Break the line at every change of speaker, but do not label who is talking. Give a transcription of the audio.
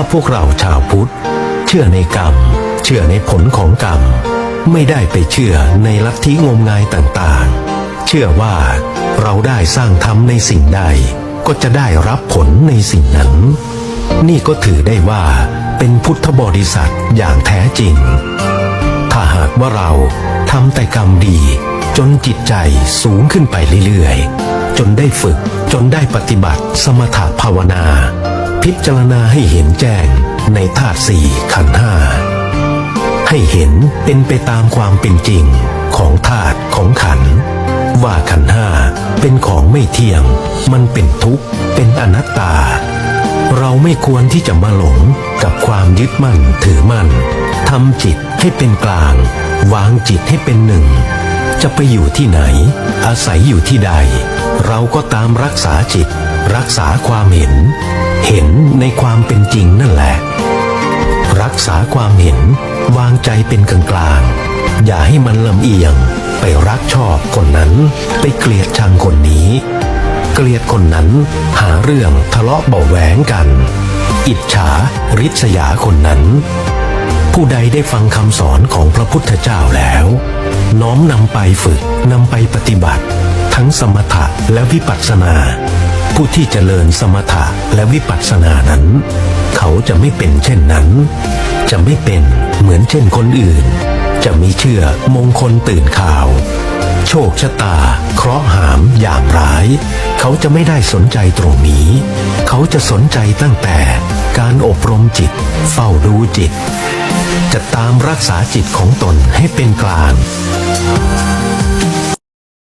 าพวกเราชาวพุทธ เชื่อในกรรม เชื่อในผลของกรรม ไม่ได้ไปเชื่อในลัทธิงมงายต่างๆ เชื่อว่าเราได้สร้างทำในสิ่งใด ก็จะได้รับผลในสิ่งนั้น นี่ก็ถือได้ว่าเป็นพุทธบริษัทอย่างแท้จริง ถ้าหากว่าเราทำแต่กรรมดี จนจิตใจสูงขึ้นไปเรื่อยๆ จนได้ฝึกจนได้ปฏิบัติสมถภาวนา พิจารณาให้เห็นแจ้งในธาตุสี่ขันห้าให้เห็นเป็นไปตามความเป็นจริงของธาตุของขัน ว่าขันห้าเป็นของไม่เที่ยง มันเป็นทุกข์ เป็นอนัตตา เราไม่ควรที่จะมาหลงกับความยึดมั่นถือมั่นทำจิตให้เป็นกลาง วางจิตให้เป็นหนึ่ง จะไปอยู่ที่ไหน อาศัยอยู่ที่ใด เราก็ตามรักษาจิต รักษาความเห็น เห็นในความเป็นจริงนั่นแหละ รักษาความเห็นวางใจเป็นกลางกลางอย่าให้มันลำเอียง ไปรักชอบคนนั้น ไปเกลียดชังคนนี้ เกลียดคนนั้น หาเรื่องทะเลาะเบาแหวงกัน อิจฉาริษยาคนนั้น ผู้ใดได้ฟังคำสอนของพระพุทธเจ้าแล้ว น้อมนำไปฝึกนำไปปฏิบัติ ทั้งสมถะและวิปัสสนา ผู้ที่เจริญสมถะและวิปัสสนานั้น เขาจะไม่เป็นเช่นนั้น จะไม่เป็นเหมือนเช่นคนอื่น จะมีเชื่อมงคลตื่นข่าว โชคชะตา เคราะห์หามอย่ามร้าย เขาจะไม่ได้สนใจตรงนี้ เขาจะสนใจตั้งแต่การอบรมจิต เฝ้าดูจิต จะตามรักษาจิตของตนให้เป็นกลาง